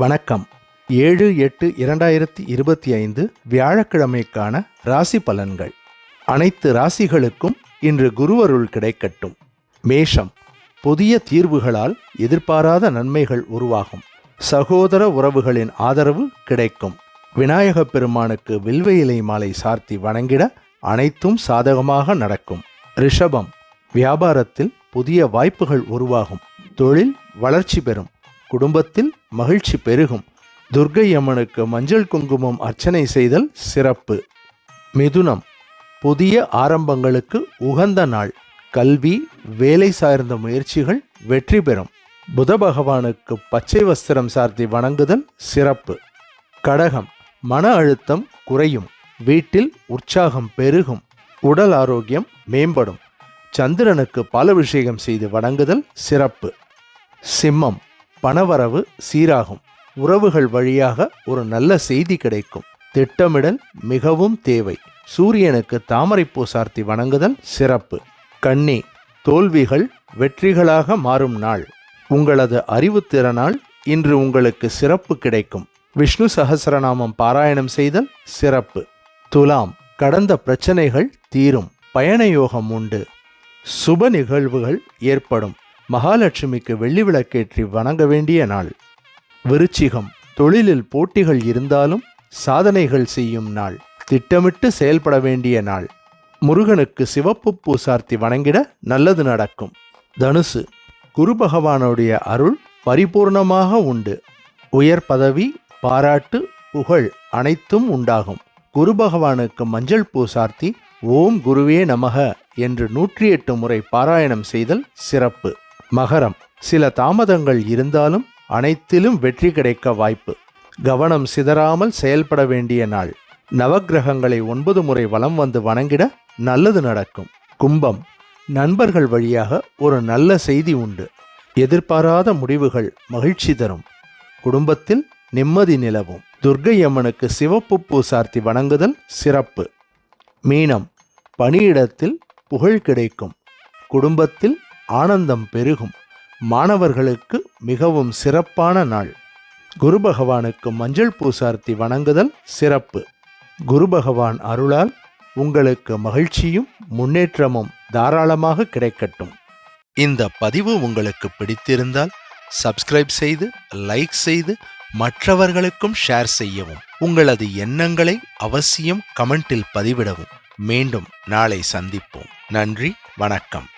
வணக்கம். ஏழு எட்டு இரண்டாயிரத்தி இருபத்தி ஐந்து வியாழக்கிழமைக்கான ராசி பலன்கள். அனைத்து ராசிகளுக்கும் இன்று குருவருள் கிடைக்கட்டும். மேஷம். புதிய தீர்வுகளால் எதிர்பாராத நன்மைகள் உருவாகும். சகோதர உறவுகளின் ஆதரவு கிடைக்கும். விநாயகப் பெருமானுக்கு வில்வ இலை மாலை சார்த்தி வணங்கிட அனைத்தும் சாதகமாக நடக்கும். ரிஷபம். வியாபாரத்தில் புதிய வாய்ப்புகள் உருவாகும். தொழில் வளர்ச்சி பெறும். குடும்பத்தில் மகிழ்ச்சி பெருகும். துர்க்கை அம்மனுக்கு மஞ்சள் குங்குமம் அர்ச்சனை செய்தல் சிறப்பு. மிதுனம் புதிய ஆரம்பங்களுக்கு உகந்த நாள். கல்வி வேலை சார்ந்த முயற்சிகள் வெற்றி பெறும். புத பகவானுக்கு பச்சை வஸ்திரம் சார்த்தி வணங்குதல் சிறப்பு. கடகம் மன அழுத்தம் குறையும். வீட்டில் உற்சாகம் பெருகும். உடல் ஆரோக்கியம் மேம்படும். சந்திரனுக்கு பாலபிஷேகம் செய்து வணங்குதல் சிறப்பு. சிம்மம் பணவரவு சீராகும். உறவுகள் வழியாக ஒரு நல்ல செய்தி கிடைக்கும். திட்டமிடல் மிகவும் தேவை. சூரியனுக்கு தாமரைப்பூ சார்த்தி வணங்குதல் சிறப்பு. கண்ணி தோல்விகள் வெற்றிகளாக மாறும் நாள். உங்களது அறிவுத்திறனால் இன்று உங்களுக்கு சிறப்பு கிடைக்கும். விஷ்ணு சகசரநாமம் பாராயணம் செய்தல் சிறப்பு. துலாம் கடந்த பிரச்சனைகள் தீரும். பயண யோகம் உண்டு. சுப நிகழ்வுகள் ஏற்படும். மகாலட்சுமிக்கு வெள்ளி விளக்கேற்றி வணங்க வேண்டிய நாள். விருச்சிகம் தொழிலில் போட்டிகள் இருந்தாலும் சாதனைகள் செய்யும் நாள். திட்டமிட்டு செயல்பட வேண்டிய நாள். முருகனுக்கு சிவப்பு பூ சார்த்தி வணங்கிட நல்லது நடக்கும். தனுசு குரு பகவானுடைய அருள் பரிபூர்ணமாக உண்டு. உயர் பதவி பாராட்டு புகழ் அனைத்தும் உண்டாகும். குரு பகவானுக்கு மஞ்சள் பூ சார்த்தி ஓம் குருவே நமக என்று நூற்றி எட்டு முறை பாராயணம் செய்தல் சிறப்பு. மகரம். சில தாமதங்கள் இருந்தாலும் அனைத்திலும் வெற்றி கிடைக்க வாய்ப்பு. கவனம் சிதறாமல் செயல்பட வேண்டிய நாள். நவக்கிரகங்களை ஒன்பது முறை வலம் வந்து வணங்கிட நல்லது நடக்கும். கும்பம். நண்பர்கள் வழியாக ஒரு நல்ல செய்தி உண்டு. எதிர்பாராத முடிவுகள் மகிழ்ச்சி தரும். குடும்பத்தில் நிம்மதி நிலவும். துர்க்கை அம்மனுக்கு சிவப்பு பூ சார்த்தி வணங்குதல் சிறப்பு. மீனம். பணியிடத்தில் புகழ் கிடைக்கும். குடும்பத்தில் ஆனந்தம் பெருகும். மாணவர்களுக்கு மிகவும் சிறப்பான நாள். குரு பகவானுக்கு மஞ்சள் பூசார்த்தி வணங்குதல் சிறப்பு. குரு பகவான் அருளால் உங்களுக்கு மகிழ்ச்சியும் முன்னேற்றமும் தாராளமாக கிடைக்கட்டும். இந்த பதிவு உங்களுக்கு பிடித்திருந்தால் சப்ஸ்கிரைப் செய்து லைக் செய்து மற்றவர்களுக்கும் ஷேர் செய்யவும். உங்களது எண்ணங்களை அவசியம் கமெண்டில் பதிவிடவும். மீண்டும் நாளை சந்திப்போம். நன்றி வணக்கம்.